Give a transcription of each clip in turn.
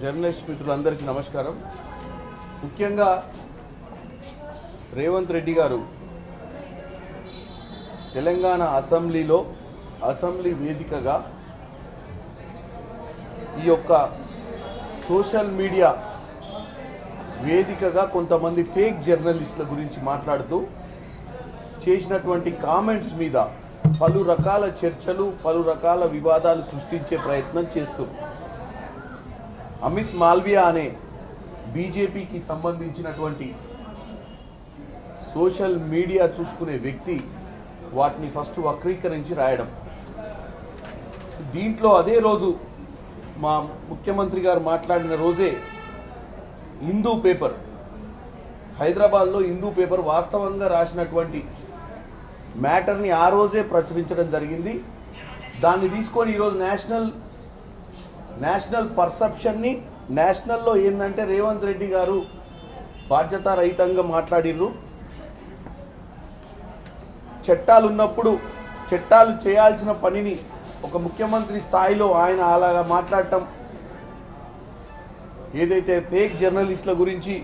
Journalist మిత్రులందరికీ నమస్కారం. ముఖ్యంగా రేవంత్ రెడ్డి గారు తెలంగాణ అసెంబ్లీలో అసెంబ్లీ వేదికగా ఈ యొక్క సోషల్ మీడియా వేదికగా కొంతమంది ఫేక్ జర్నలిస్టుల గురించి మాట్లాడుతూ చేసినటువంటి కామెంట్స్ మీద పలు రకాల చర్చలు పలు రకాల వివాదాలు సృష్టించే ప్రయత్నం చేస్తున్నారు అమిత్ మాల్వియా అనే బీజేపీకి సంబంధించినటువంటి సోషల్ మీడియా చూసుకునే వ్యక్తి వాటిని ఫస్ట్ వక్రీకరించి రాయడం. దీంట్లో అదే రోజు మా ముఖ్యమంత్రి గారు మాట్లాడిన రోజే హిందూ పేపర్ హైదరాబాద్లో హిందూ పేపర్ వాస్తవంగా రాసినటువంటి మ్యాటర్ని ఆ రోజే ప్రచురించడం జరిగింది. దాన్ని తీసుకొని ఈరోజు నేషనల్ నేషనల్ పర్సెప్షన్ని నేషనల్లో ఏంటంటే రేవంత్ రెడ్డి గారు బాధ్యతారహితంగా మాట్లాడిర్రు. చట్టాలు ఉన్నప్పుడు చట్టాలు చేయాల్సిన పనిని ఒక ముఖ్యమంత్రి స్థాయిలో ఆయన అలాగా మాట్లాడటం ఏదైతే ఫేక్ జర్నలిస్టుల గురించి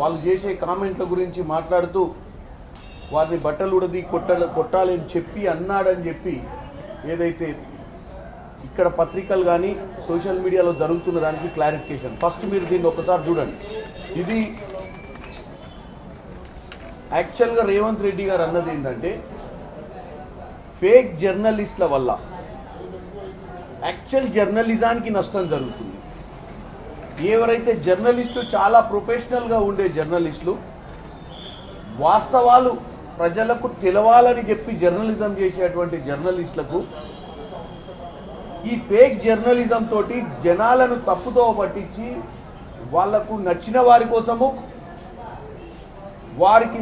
వాళ్ళు చేసే కామెంట్ల గురించి మాట్లాడుతూ వారిని బట్టలు ఉడది కొట్ట కొట్టాలని చెప్పి అన్నాడని చెప్పి ఏదైతే ఇక్కడ పత్రికలు కానీ సోషల్ మీడియాలో జరుగుతున్న దానికి క్లారిఫికేషన్. ఫస్ట్ మీరు దీన్ని ఒకసారి చూడండి. ఇది యాక్చువల్గా రేవంత్ రెడ్డి గారు అన్నది ఏంటంటే ఫేక్ జర్నలిస్టుల వల్ల యాక్చువల్ జర్నలిజానికి నష్టం జరుగుతుంది. ఎవరైతే జర్నలిస్టులు చాలా ప్రొఫెషనల్గా ఉండే జర్నలిస్టులు వాస్తవాలు ప్రజలకు తెలవాలని చెప్పి జర్నలిజం చేసేటువంటి జర్నలిస్టులకు ఈ ఫేక్ జర్నలిజం తోటి జనాలను తప్పుతో పట్టించి వాళ్ళకు నచ్చిన వారి కోసము వారికి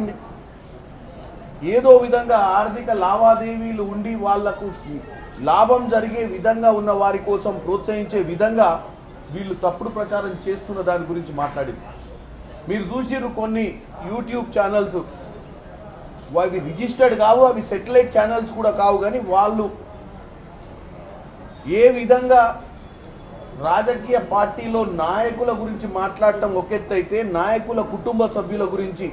ఏదో విధంగా ఆర్థిక లావాదేవీలు ఉండి వాళ్ళకు లాభం జరిగే విధంగా ఉన్న వారి కోసం ప్రోత్సహించే విధంగా వీళ్ళు తప్పుడు ప్రచారం చేస్తున్న దాని గురించి మాట్లాడింది. మీరు చూసిర్రు కొన్ని యూట్యూబ్ ఛానల్స్. అవి రిజిస్టర్డ్ కావు అవి సెటిలైట్ ఛానల్స్ కూడా కావు కానీ వాళ్ళు ఏ విధంగా రాజకీయ పార్టీలో నాయకుల గురించి మాట్లాడటం ఒక అయితే నాయకుల కుటుంబ సభ్యుల గురించి.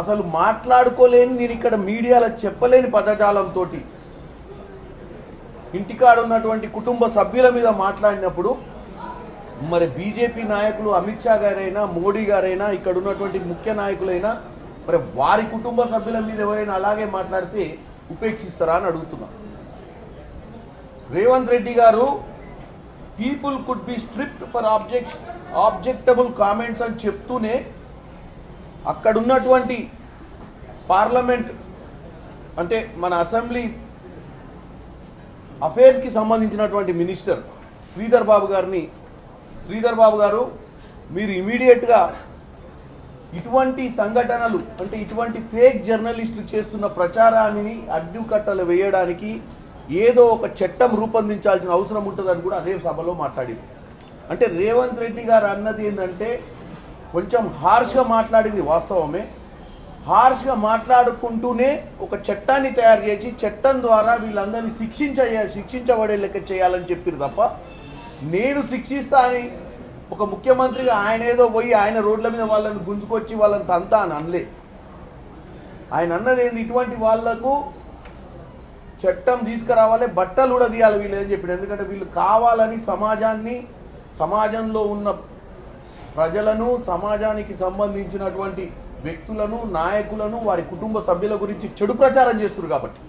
అసలు మాట్లాడుకోలేని నేను ఇక్కడ మీడియాలో చెప్పలేని పదజాలంతో ఇంటికాడ ఉన్నటువంటి కుటుంబ సభ్యుల మీద మాట్లాడినప్పుడు మరి బీజేపీ నాయకులు అమిత్ షా గారైనా మోడీ గారైనా ఇక్కడ ఉన్నటువంటి ముఖ్య నాయకులైనా మరి వారి కుటుంబ సభ్యుల మీద ఎవరైనా అలాగే మాట్లాడితే ఉపేక్షిస్తారా అని అడుగుతున్నా. రేవంత్ రెడ్డి గారు people could be stripped for object objectionable comments అని చెప్తూనే అక్కడున్నటువంటి పార్లమెంట్ అంటే మన అసెంబ్లీ అఫేర్స్కి సంబంధించినటువంటి మినిస్టర్ శ్రీధర్ బాబు గారిని శ్రీధర్ బాబు గారు మీరు ఇమీడియట్గా ఇటువంటి సంఘటనలు అంటే ఇటువంటి ఫేక్ జర్నలిస్టులు చేస్తున్న ప్రచారాన్ని అడ్డుకట్టలు వేయడానికి ఏదో ఒక చట్టం రూపొందించాల్సిన అవసరం ఉంటుందని కూడా అదే సభలో మాట్లాడింది. అంటే రేవంత్ రెడ్డి గారు అన్నది ఏంటంటే కొంచెం హార్ష్గా మాట్లాడింది వాస్తవమే. హార్ష్గా మాట్లాడుకుంటూనే ఒక చట్టాన్ని తయారు చేసి చట్టం ద్వారా వీళ్ళందరినీ శిక్షించ శిక్షించబడే లెక్క చేయాలని చెప్పారు తప్ప నేను శిక్షిస్తా అని ఒక ముఖ్యమంత్రిగా ఆయన ఏదో పోయి ఆయన రోడ్ల మీద వాళ్ళని గుంజుకొచ్చి వాళ్ళని తంతా అని అనలే. ఆయన అన్నది ఏంది? ఇటువంటి వాళ్ళకు చట్టం తీసుకురావాలి బట్టలు కూడా తీయాలి వీళ్ళు ఏం చెప్పాడు. ఎందుకంటే వీళ్ళు కావాలని సమాజాన్ని సమాజంలో ఉన్న ప్రజలను సమాజానికి సంబంధించినటువంటి వ్యక్తులను నాయకులను వారి కుటుంబ సభ్యుల గురించి చెడు ప్రచారం చేస్తున్నారు కాబట్టి.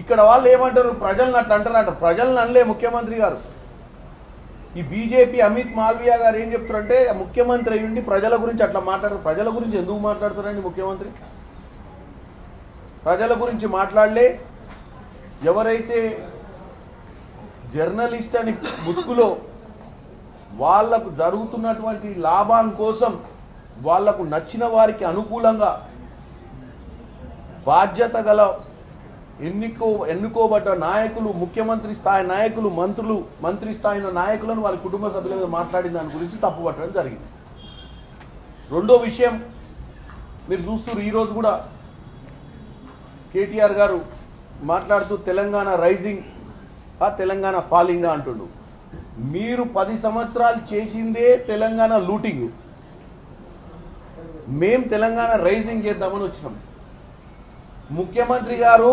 ఇక్కడ వాళ్ళు ఏమంటారు? ప్రజలను అట్లా అంటారంట. ప్రజలను అనలే ముఖ్యమంత్రి గారు. ఈ బీజేపీ అమిత్ మాల్వియా గారు ఏం చెప్తారంటే ముఖ్యమంత్రి అయ్యుండి ప్రజల గురించి అట్లా మాట్లాడరు. ప్రజల గురించి ఎందుకు మాట్లాడతారండి ముఖ్యమంత్రి? ప్రజల గురించి మాట్లాడలే. ఎవరైతే జర్నలిస్ట్ అని ముసుగులో వాళ్ళకు జరుగుతున్నటువంటి లాభం కోసం వాళ్ళకు నచ్చిన వారికి అనుకూలంగా బాధ్యత గల ఎన్నికో ఎన్నుకోబడ్డ నాయకులు ముఖ్యమంత్రి స్థాయి నాయకులు మంత్రులు మంత్రి స్థాయిలో నాయకులను వాళ్ళ కుటుంబ సభ్యుల మాట్లాడిన దాని గురించి తప్పుపట్టడం జరిగింది. రెండో విషయం మీరు చూస్తున్నారు ఈరోజు కూడా కేటీఆర్ గారు మాట్లాడుతూ తెలంగాణ రైజింగ్ ఆ తెలంగాణ ఫాలింగ్ అంటుండు. మీరు పది సంవత్సరాలు చేసిందే తెలంగాణ లూటింగ్. మేం తెలంగాణ రైజింగ్ చేద్దామని వచ్చినాం. ముఖ్యమంత్రి గారు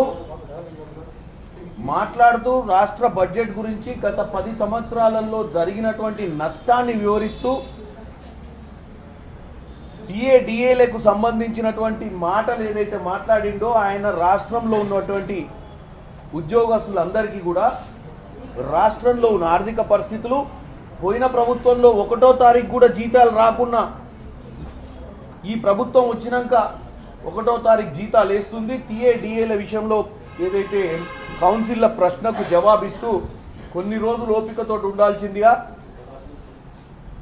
మాట్లాడుతూ రాష్ట్ర బడ్జెట్ గురించి గత పది సంవత్సరాలలో జరిగినటువంటి నష్టాన్ని వివరిస్తూ డిఏడిఏలకు సంబంధించినటువంటి మాటలు ఏదైతే మాట్లాడిండో ఆయన రాష్ట్రంలో ఉన్నటువంటి ఉద్యోగస్తులందరికీ కూడా రాష్ట్రంలో ఉన్న ఆర్థిక పరిస్థితులు పోయిన ప్రభుత్వంలో ఒకటో తారీఖు కూడా జీతాలు రాకున్నా ఈ ప్రభుత్వం వచ్చినాక ఒకటో తారీఖు జీతాలు వేస్తుంది. టీఏడిఏల విషయంలో ఏదైతే కౌన్సిల్ల ప్రశ్నకు జవాబిస్తూ కొన్ని రోజులు ఓపికతో ఉండాల్సిందిగా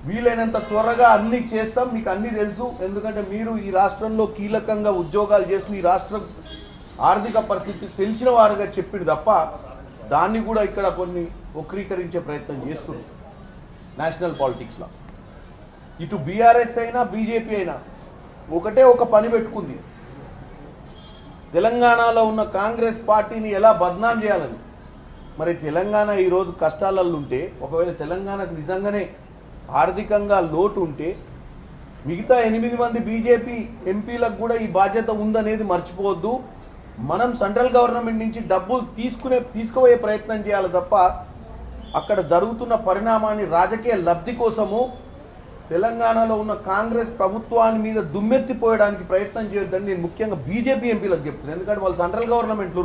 వీలైనంత త్వరగా అన్ని చేస్తాం మీకు అన్నీ తెలుసు. ఎందుకంటే మీరు ఈ రాష్ట్రంలో కీలకంగా ఉద్యోగాలు చేస్తూ ఈ రాష్ట్రం ఆర్థిక పరిస్థితి తెలిసిన వారుగా చెప్పిడు తప్ప దాన్ని కూడా ఇక్కడ కొన్ని వక్రీకరించే ప్రయత్నం చేస్తుంది నేషనల్ పాలిటిక్స్లో ఇటు బీఆర్ఎస్ అయినా బీజేపీ అయినా ఒకటే ఒక పని పెట్టుకుంది. తెలంగాణలో ఉన్న కాంగ్రెస్ పార్టీని ఎలా బద్నాం చేయాలని? మరి తెలంగాణ ఈరోజు కష్టాలలో ఉంటే ఒకవేళ తెలంగాణకు నిజంగానే ఆర్థికంగా లోటు ఉంటే మిగతా ఎనిమిది మంది బీజేపీ ఎంపీలకు కూడా ఈ బాధ్యత ఉందనేది మర్చిపోవద్దు. మనం సెంట్రల్ గవర్నమెంట్ నుంచి డబ్బులు తీసుకునే తీసుకుపోయే ప్రయత్నం చేయాలి తప్ప అక్కడ జరుగుతున్న పరిణామాన్ని రాజకీయ లబ్ధి కోసము తెలంగాణలో ఉన్న కాంగ్రెస్ ప్రభుత్వాన్ని మీద దుమ్మెత్తిపోయడానికి ప్రయత్నం చేయొద్దని నేను ముఖ్యంగా బీజేపీ ఎంపీలకు చెప్తున్నాను. ఎందుకంటే వాళ్ళు సెంట్రల్ గవర్నమెంట్లు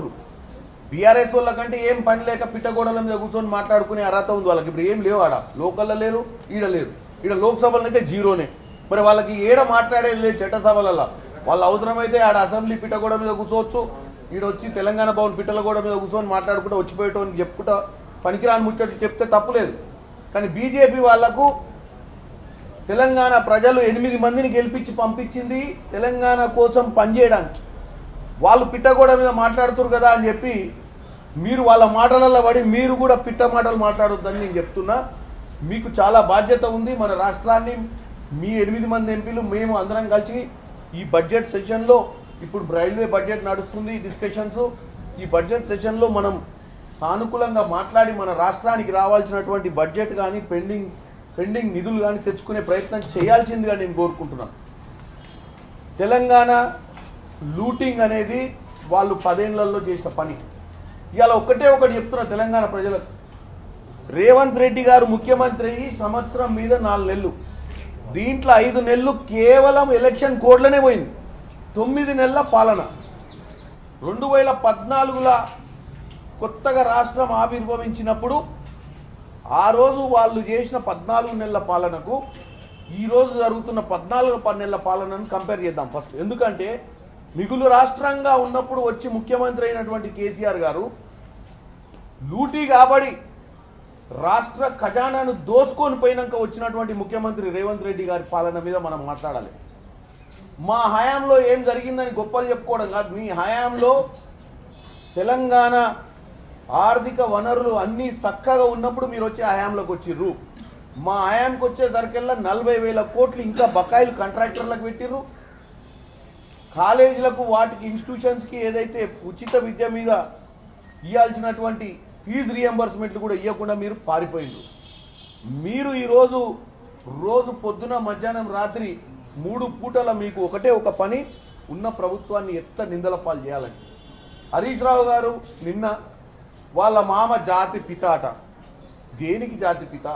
బీఆర్ఎస్ వాళ్ళకంటే ఏం పని లేక పిట్టగోడల మీద కూర్చొని మాట్లాడుకునే అర్హత ఉంది వాళ్ళకి. ఇప్పుడు ఏం లేవు ఆడ. లోకల్లో లేరు ఈడ లేరు. ఈడ లోక్సభలో అయితే జీరోనే. మరి వాళ్ళకి ఏడ మాట్లాడేది లేదు చట్టసభలలో. వాళ్ళ అవసరమైతే ఆడ అసెంబ్లీ పిట్టగోడ మీద కూర్చోవచ్చు. ఈడ వచ్చి తెలంగాణ భవన్ పిట్టలగోడ మీద కూర్చొని మాట్లాడుకుంటూ వచ్చిపోయేటోని చెప్పుకుంటా పనికిరాని ముచ్చట్లు చెప్తే తప్పులేదు కానీ బీజేపీ వాళ్ళకు తెలంగాణ ప్రజలు ఎనిమిది మందిని గెలిపించి పంపించింది తెలంగాణ కోసం పనిచేయడానికి. వాళ్ళు పిట్టగోడ మీద మాట్లాడుతురు కదా అని చెప్పి మీరు వాళ్ళ మాటలలో పడి మీరు కూడా పిట్ట మాటలు మాట్లాడొద్దని నేను చెప్తున్నా. మీకు చాలా బాధ్యత ఉంది మన రాష్ట్రాన్ని మీ ఎనిమిది మంది ఎంపీలు మేము అందరం కలిసి ఈ బడ్జెట్ సెషన్లో ఇప్పుడు రైల్వే బడ్జెట్ నడుస్తుంది డిస్కషన్స్. ఈ బడ్జెట్ సెషన్లో మనం సానుకూలంగా మాట్లాడి మన రాష్ట్రానికి రావాల్సినటువంటి బడ్జెట్ కానీ పెండింగ్ పెండింగ్ నిధులు కానీ తెచ్చుకునే ప్రయత్నం చేయాల్సిందిగా నేను కోరుకుంటున్నాను తెలంగాణ లూటింగ్ అనేది వాళ్ళు పదేళ్ళలో చేసిన పని. ఇవాళ ఒక్కటే ఒకటి చెప్తున్న తెలంగాణ ప్రజలకు. రేవంత్ రెడ్డి గారు ముఖ్యమంత్రి అయ్యి సంవత్సరం మీద నాలుగు నెలలు. దీంట్లో ఐదు నెలలు కేవలం ఎలక్షన్ కోడ్లనే పోయింది. తొమ్మిది నెలల పాలన. రెండు వేల పద్నాలుగుల కొత్తగా రాష్ట్రం ఆవిర్భవించినప్పుడు ఆ రోజు వాళ్ళు చేసిన పద్నాలుగు నెలల పాలనకు ఈరోజు జరుగుతున్న పద్నాలుగు పది పాలనను కంపేర్ చేద్దాం ఫస్ట్ ఎందుకంటే మిగులు రాష్ట్రంగా ఉన్నప్పుడు వచ్చి ముఖ్యమంత్రి అయినటువంటి కేసీఆర్ గారు లూటీ కాబడి రాష్ట్ర ఖజానాను దోసుకొని పోయినాక వచ్చినటువంటి ముఖ్యమంత్రి రేవంత్ రెడ్డి గారి పాలన మీద మనం మాట్లాడాలి. మా హయాంలో ఏం జరిగిందని గొప్పలు చెప్పుకోవడం కాదు. మీ హయాంలో తెలంగాణ ఆర్థిక వనరులు అన్నీ చక్కగా ఉన్నప్పుడు మీరు వచ్చి హయాంలోకి వచ్చిర్రు. మా హయాంకి వచ్చేసరికల్లా నలభై వేల కోట్లు ఇంకా బకాయిలు కాంట్రాక్టర్లకు పెట్టిర్రు. కాలేజీలకు వాటికి ఇన్స్టిట్యూషన్స్కి ఏదైతే ఉచిత విద్య మీద ఇవ్వాల్సినటువంటి ఫీజు రియంబర్స్మెంట్లు కూడా ఇవ్వకుండా మీరు పారిపోయిండు మీరు ఈరోజు రోజు పొద్దున మధ్యాహ్నం రాత్రి మూడు పూటల మీకు ఒకటే ఒక పని ఉన్న ప్రభుత్వాన్ని ఎంత నిందల పాలు చేయాలని హరీష్ రావు గారు నిన్న వాళ్ళ మామ జాతి పిత అట. దేనికి జాతి పిత?